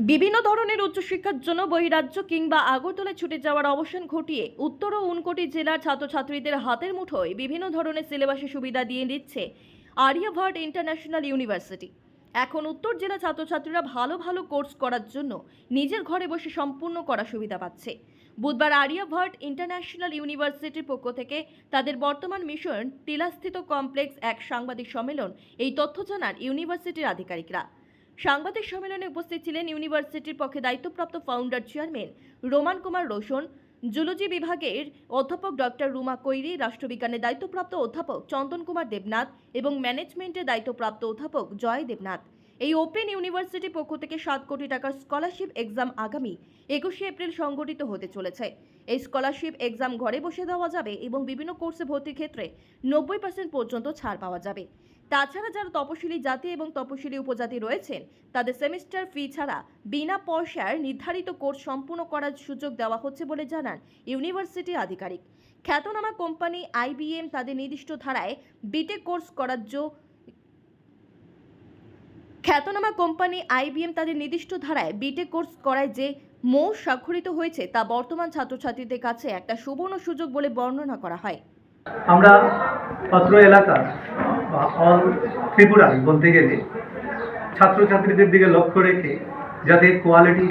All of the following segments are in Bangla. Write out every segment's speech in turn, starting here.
বিভিন্ন ধরনের উচ্চশিক্ষার জন্য বহিরাজ্য কিংবা আগরতলায় ছুটে যাওয়ার অবসান ঘটিয়ে উত্তর ও উনকোটি জেলার ছাত্রছাত্রীদের হাতের মুঠোয় বিভিন্ন ধরনের সিলেবাসে সুবিধা দিয়ে দিচ্ছে আর্যভট্ট ইন্টারন্যাশনাল ইউনিভার্সিটি। এখন উত্তর জেলা ছাত্রছাত্রীরা ভালো ভালো কোর্স করার জন্য নিজের ঘরে বসে সম্পূর্ণ করা সুবিধা পাচ্ছে। বুধবার আর্যভট্ট ইন্টারন্যাশনাল ইউনিভার্সিটির পক্ষ থেকে তাদের বর্তমান মিশন টিলাস্থিত কমপ্লেক্স এক সাংবাদিক সম্মেলন এই তথ্য জানান ইউনিভার্সিটির আধিকারিকরা। সাংবাদিক সম্মেলনে উপস্থিত ছিলেন ইউনিভার্সিটির পক্ষে দায়িত্বপ্রাপ্ত founder chairman Roman Kumar Roshan zoology বিভাগের অধ্যাপক ডক্টর রুমা কৈরি, রাষ্ট্রবিজ্ঞানের দায়িত্বপ্রাপ্ত অধ্যাপক চন্দন কুমার দেবনাথ এবং ম্যানেজমেন্টের দায়িত্বপ্রাপ্ত অধ্যাপক জয় দেবনাথ। এই ওপেন ইউনিভার্সিটির পক্ষ থেকে সাত কোটি টাকার স্কলারশিপ এক্সাম আগামী একুশে এপ্রিল সংগঠিত হতে চলেছে। এই স্কলারশিপ এক্সাম ঘরে বসে দেওয়া যাবে এবং বিভিন্ন কোর্সে ভর্তির ক্ষেত্রে নব্বই পার্সেন্ট পর্যন্ত ছাড় পাওয়া যাবে। তাছাড়া যারা তপশিলি জাতি এবং তপশিলি উপজাতি রয়েছেন, তাদের সেমিস্টার ফি ছাড়া বিনা পয়সার নির্ধারিত কোর্স সম্পূর্ণ করার সুযোগ দেওয়া হচ্ছে বলে জানান ইউনিভার্সিটি আধিকারিক। খ্যাতনামা কোম্পানি আইবিএম তাদের নির্দিষ্ট ধারায় বিটেক কোর্স করার জো খ্যাতনামা কোম্পানি আইবিএম তাদের নির্দিষ্ট ধারায় বিটেক কোর্স করায় যে মো স্বাক্ষরিত হয়েছে তা বর্তমান ছাত্রছাত্রীদের কাছে একটা সুবর্ণ সুযোগ বলে বর্ণনা করা হয়। আমরা অত্র এলাকার বা অল ত্রিপুরা বলতে গেলে, ছাত্রছাত্রীদের দিকে লক্ষ্য রেখে যাতে কোয়ালিটি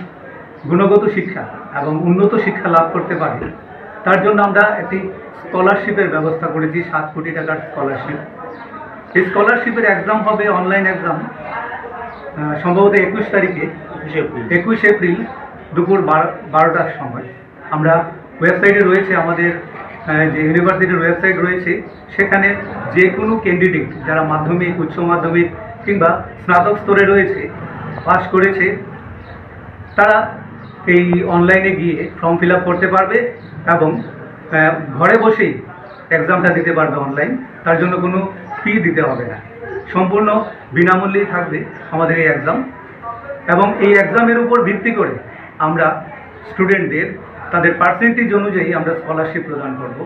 গুণগত শিক্ষা এবং উন্নত শিক্ষা লাভ করতে পারে, তার জন্য আমরা একটি স্কলারশিপের ব্যবস্থা করেছি, সাত কোটি টাকার স্কলারশিপ এই স্কলারশিপের এক্সাম হবে অনলাইন এক্সাম সম্ভবত একুশ তারিখে একুশ এপ্রিল। দুপুর বারো বারোটার সময় আমরা ওয়েবসাইটে রয়েছে আমাদের যে ইউনিভার্সিটির ওয়েবসাইট রয়েছে সেখানে যে কোনো ক্যান্ডিডেট যারা মাধ্যমিক উচ্চ মাধ্যমিক কিংবা স্নাতক স্তরে রয়েছে পাস করেছে তারা এই অনলাইনে গিয়ে ফর্ম ফিল আপ করতে পারবে এবং ঘরে বসেই এক্সামটা দিতে পারবে অনলাইন তার জন্য কোনো ফি দিতে হবে না। সম্পূর্ণ বিনামূল্যেই থাকবে আমাদের এই এক্সাম এবং এই এক্সামের উপর ভিত্তি করে আমরা স্টুডেন্টদের তাদের পার্সেন্টেজ অনুযায়ী আমরা স্কলারশিপ প্রদান করব।